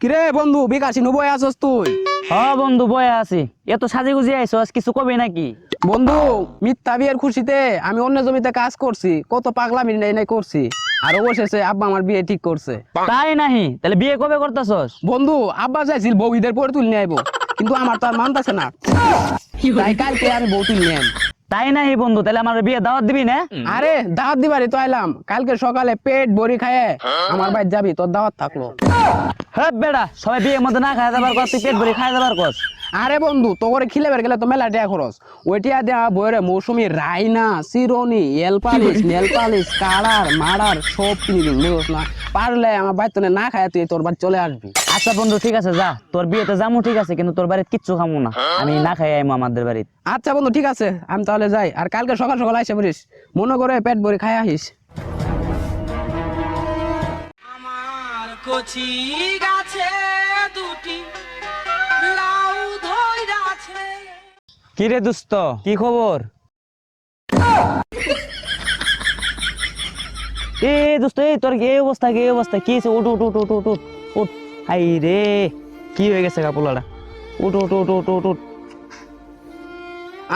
কিরে বন্ধু তুই? বন্ধু আছি। এত কিছু কবে নাকি? বন্ধু মিথ্যা বিয়ের খুশিতে আমি অন্য জমিতে কাজ করছি কত পাগলামি নাই নাই করছি আর অবশেষে আব্বা আমার বিয়ে ঠিক করছে। তাই নাহি? তাহলে বিয়ে কবে করতেছস? বন্ধু আব্বা চাইছিল বউ পরে তুলে নিয়ে কিন্তু আমার তো আর মানতেছে না। তাই কালকে আমি বউ তুলে নিয়ে তাই নাহি বন্ধু? তাহলে আমার বিয়ে দাওয়াত দিবি না? আরে দাওয়াত দিবারই তো আইলাম। কালকে সকালে পেট ভরি খায় আমার বাড়ি যাবি তোর দাওয়াত থাকল। হ্যাঁ বেড়া সবাই বিয়ের মধ্যে না খাই যাবার কস তুই পেট ভরে খাই যাবার কস। আরে বন্ধু তো করে খিলে বের গেলে তো মেলা টিয়া খরচ। ওইটিয়া দেওয়া বইরে মৌসুমি রাইনা সিরোনি এল পালিশ নেল পালিশ কালার মারার সব কিনে দিন বুঝছ না? পারলে আমার বাড়িতে না খায় তুই তোর বাড়ি চলে আসবি। আচ্ছা বন্ধু ঠিক আছে যা। তোর বিয়েতে যামু ঠিক আছে কিন্তু তোর বাড়িতে কিচ্ছু খামু না। আমি না খাই আইমু আমাদের বাড়িতে। আচ্ছা বন্ধু ঠিক আছে আমি তাহলে যাই। আর কালকে সকাল সকাল আইসে পড়িস মনে করে পেট ভরে খাই আহিস আমার কচি গাছে দুটি লাউ ধইরাছে। কি রে দোস্ত কি খবর? এ দোস্ত এই তোর এই অবস্থা কি এই অবস্থা? কি হয়েছে উঠ উঠ উঠ উঠ উঠ উঠ উঠ। হাই রে কি হয়ে গেছে কাপড়টা উঠ উঠ উঠ উঠ উঠ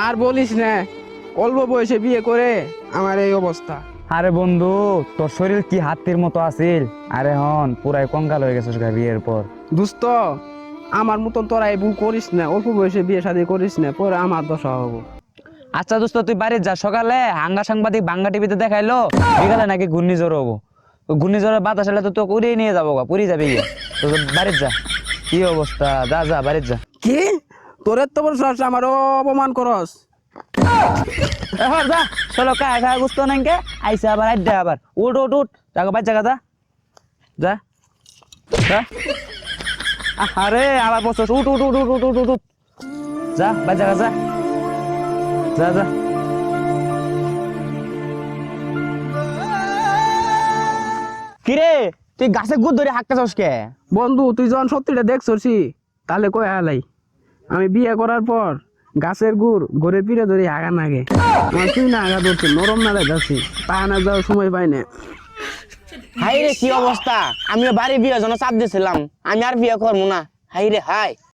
আর বলিস না অল্প বয়সে বিয়ে করে আমার এই অবস্থা। আরে বন্ধু তোর শরীর কি হাতির মতো আছিল? আরে হন পুরাই কঙ্কাল হয়ে গেছিস গা বিয়ের পর। দোস্ত আমার মতন তোরা এই ভুল করিস না অল্প বয়সে বিয়ে শাদী করিস না পরে আমার দশা হব। আচ্ছা দোস্ত তুই বাড়ি যা সকালে হাঙ্গা সাংবাদিক বাংলা টিভিতে দেখাইলো বিকালে নাকি ঘূর্ণিঝড় হব। ঘূর্ণিঝড়ের বাতাস এলে তো তোকে উড়িয়ে নিয়ে যাব পুরি যাবি গিয়ে। বাড়ির যা। কি অবস্থা? যা যা বাড়ির যা। কি? তোর তো বড় আমার অপমান করস। এখন যা। চলো কা একা গুস্ত আবার আড্ডা আবার। উঠ উঠ উঠ। যাগো বাদ যা। যা। আরে আবার বসছ উঠ উঠ উঠ উঠ উঠ উঠ যা বাদ জায়গা যা যা। কিরে তুই গাছে গুদ ধরে হাঁকতেছস কে? বন্ধু তুই যখন সত্যিটা দেখছি তাহলে কয়ে হালাই? আমি বিয়ে করার পর গাছের গুড় ঘরে পিড়ে ধরে আগা নাগে আমার তুই না আগা ধরছি? নরম না যাচ্ছি পা না যাওয়ার সময় পাই না। হাই রে কি অবস্থা? আমিও বাড়ি বিয়ে জন্য চাপ দিয়েছিলাম আমি আর বিয়ে করব না। হাই রে হাই।